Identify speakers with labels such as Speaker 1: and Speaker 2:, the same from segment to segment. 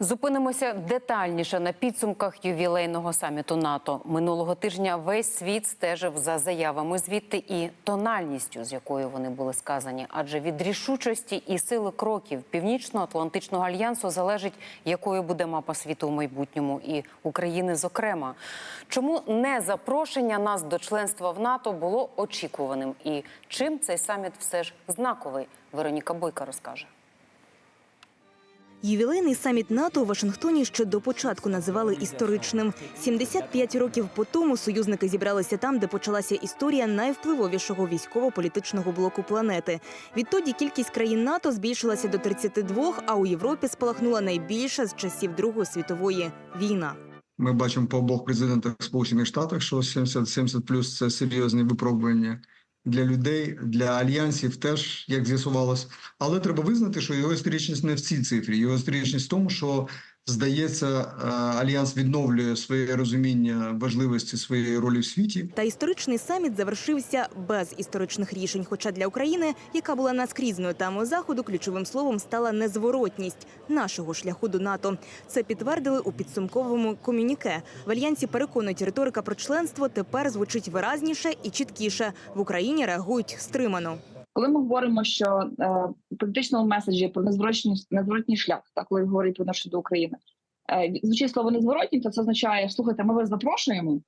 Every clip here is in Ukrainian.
Speaker 1: Зупинимося детальніше на підсумках ювілейного саміту НАТО. Минулого тижня весь світ стежив за заявами звідти і тональністю, з якою вони були сказані. Адже від рішучості і сили кроків Північно-Атлантичного альянсу залежить, якою буде мапа світу у майбутньому, і України зокрема. Чому не запрошення нас до членства в НАТО було очікуваним? І чим цей саміт все ж знаковий? Вероніка Бойка розкаже.
Speaker 2: Ювілейний саміт НАТО у Вашингтоні ще до початку називали історичним. 75 років по тому союзники зібралися там, де почалася історія найвпливовішого військово-політичного блоку планети. Відтоді кількість країн НАТО збільшилася до 32, а у Європі спалахнула найбільша з часів Другої світової війна.
Speaker 3: Ми бачимо по обох президентах Сполучених Штатів, що 70 70 плюс це серйозне випробування для людей, для альянсів теж, як з'ясувалось. Але треба визнати, що його історичність не в цій цифрі. Його історичність в тому, що здається, е, альянс відновлює своє розуміння важливості своєї ролі в світі.
Speaker 2: Та історичний саміт завершився без історичних рішень. Хоча для України, яка була наскрізною тамою заходу, ключовим словом стала незворотність нашого шляху до НАТО. Це підтвердили у підсумковому комюніке. В альянсі переконують, риторика про членство тепер звучить виразніше і чіткіше. В Україні реагують стримано.
Speaker 4: Коли ми говоримо, що е, політичному меседжі про незворотній незворотній шлях, так коли говорять про нашу до України, е, звучить слово незворотній, то це означає, слухайте, ми вас запрошуємо.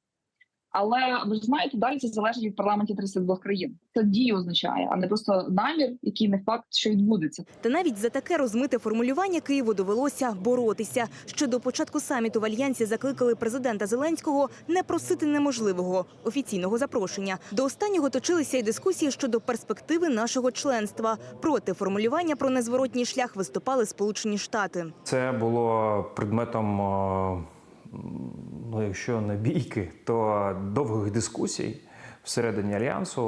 Speaker 4: Але ви ж знаєте, далі це залежить від парламентів 32 країн. Це дію означає, а не просто намір, який не факт, що відбудеться.
Speaker 2: Та навіть за таке розмите формулювання Києву довелося боротися. Ще до початку саміту в альянсі закликали президента Зеленського не просити неможливого офіційного запрошення. До останнього точилися й дискусії щодо перспективи нашого членства. Проти формулювання про незворотній шлях виступали Сполучені Штати.
Speaker 5: Це було предметом, е, ну якщо не бійки, то довгих дискусій всередині альянсу.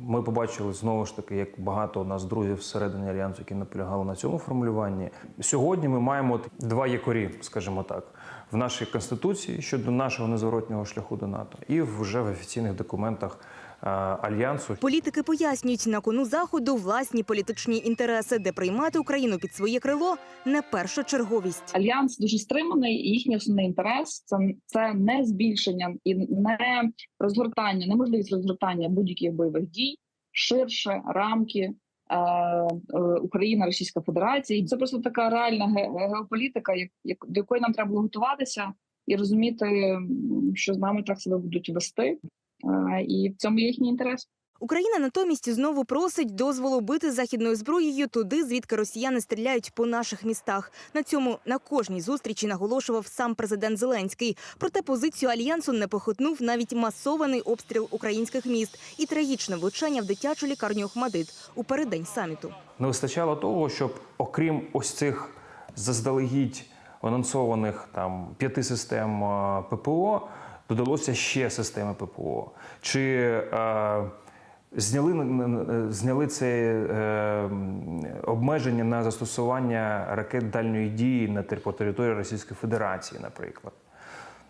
Speaker 5: Ми побачили знову ж таки, як багато у нас друзів всередині альянсу, які наполягали на цьому формулюванні. Сьогодні ми маємо два якорі, скажімо так, в нашій конституції щодо нашого незворотнього шляху до НАТО, і вже в офіційних документах альянсу.
Speaker 2: Політики пояснюють на кону заходу власні політичні інтереси, де приймати Україну під своє крило не першочерговість.
Speaker 4: Альянс дуже стриманий, і їхній основний інтерес це, це не збільшення і не розгортання, неможливість розгортання будь-яких бойових дій ширше рамки. е, е, Україна, Російська Федерація, і це просто така реальна ге- геополітика, як, до якої нам треба було готуватися і розуміти, що з нами так себе будуть вести, Е, і в цьому їхній інтерес.
Speaker 2: Україна натомість знову просить дозволу бити західною зброєю туди, звідки росіяни стріляють по наших містах. На цьому на кожній зустрічі наголошував сам президент Зеленський. Проте позицію альянсу не похитнув навіть масований обстріл українських міст і трагічне влучання в дитячу лікарню Охмадит у переддень саміту.
Speaker 5: Не вистачало того, щоб окрім ось цих заздалегідь анонсованих там п'яти систем ППО, додалося ще системи ППО. Чи е, зняли, н- зняли це е, обмеження на застосування ракет дальньої дії на по території Російської Федерації, наприклад?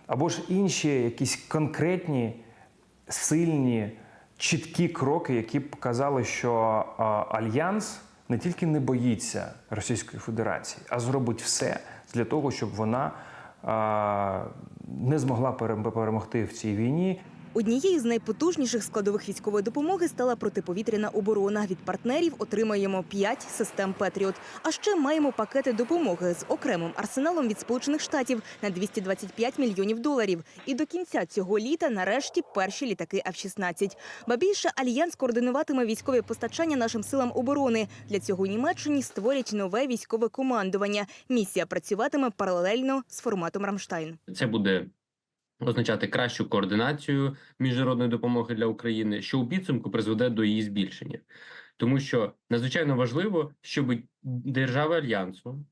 Speaker 5: Або ж інші якісь конкретні, сильні, чіткі кроки, які показали, що а, альянс не тільки не боїться Російської Федерації, а зробить все для того, щоб вона а, не змогла перем- перемогти в цій війні.
Speaker 2: Однією з найпотужніших складових військової допомоги стала протиповітряна оборона. Від партнерів отримаємо 5 систем Петріот. А ще маємо пакети допомоги з окремим арсеналом від Сполучених Штатів на 225 мільйонів доларів. І до кінця цього літа нарешті перші літаки F-16. Ба більше альянс координуватиме військові постачання нашим силам оборони. Для цього Німеччині створять нове військове командування. Місія працюватиме паралельно з форматом Рамштайн.
Speaker 6: Це буде означати кращу координацію міжнародної допомоги для України, що у підсумку призведе до її збільшення, тому що надзвичайно важливо, щоб держави альянсу,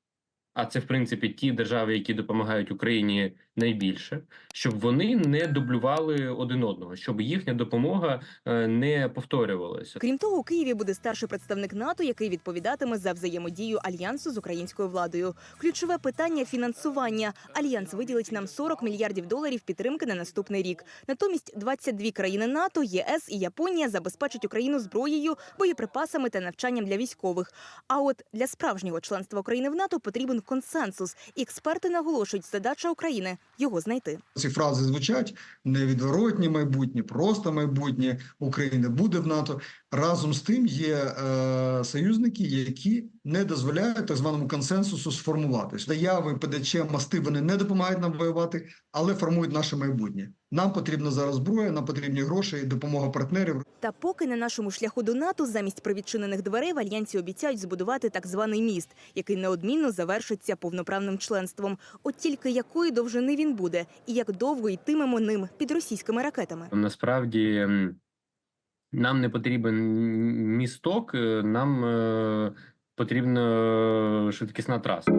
Speaker 6: а це в принципі ті держави, які допомагають Україні найбільше, щоб вони не дублювали один одного, щоб їхня допомога е, не повторювалася.
Speaker 2: Крім того, у Києві буде старший представник НАТО, який відповідатиме за взаємодію альянсу з українською владою. Ключове питання фінансування. Альянс виділить нам 40 мільярдів доларів підтримки на наступний рік. Натомість 22 країни НАТО, ЄС і Японія забезпечать Україну зброєю, боєприпасами та навчанням для військових. А от для справжнього членства України в НАТО потрібен консенсус. І експерти наголошують, задача України його знайти.
Speaker 3: Ці фрази звучать невідворотні майбутнє, просто майбутнє України буде в НАТО. Разом з тим є е, союзники, які не дозволяють так званому консенсусу сформуватись. Заяви, ПДЧ, мости вони не допомагають нам воювати, але формують наше майбутнє. Нам потрібна зараз зброя, нам потрібні гроші і допомога партнерів.
Speaker 2: Та поки на нашому шляху до НАТО замість привідчинених дверей в альянсі обіцяють збудувати так званий міст, який неодмінно завершиться повноправним членством. От тільки якої довжини він буде, і як довго йтимемо ним під російськими ракетами.
Speaker 6: Насправді нам не потрібен місток, е, нам е, потрібна швидкісна траса.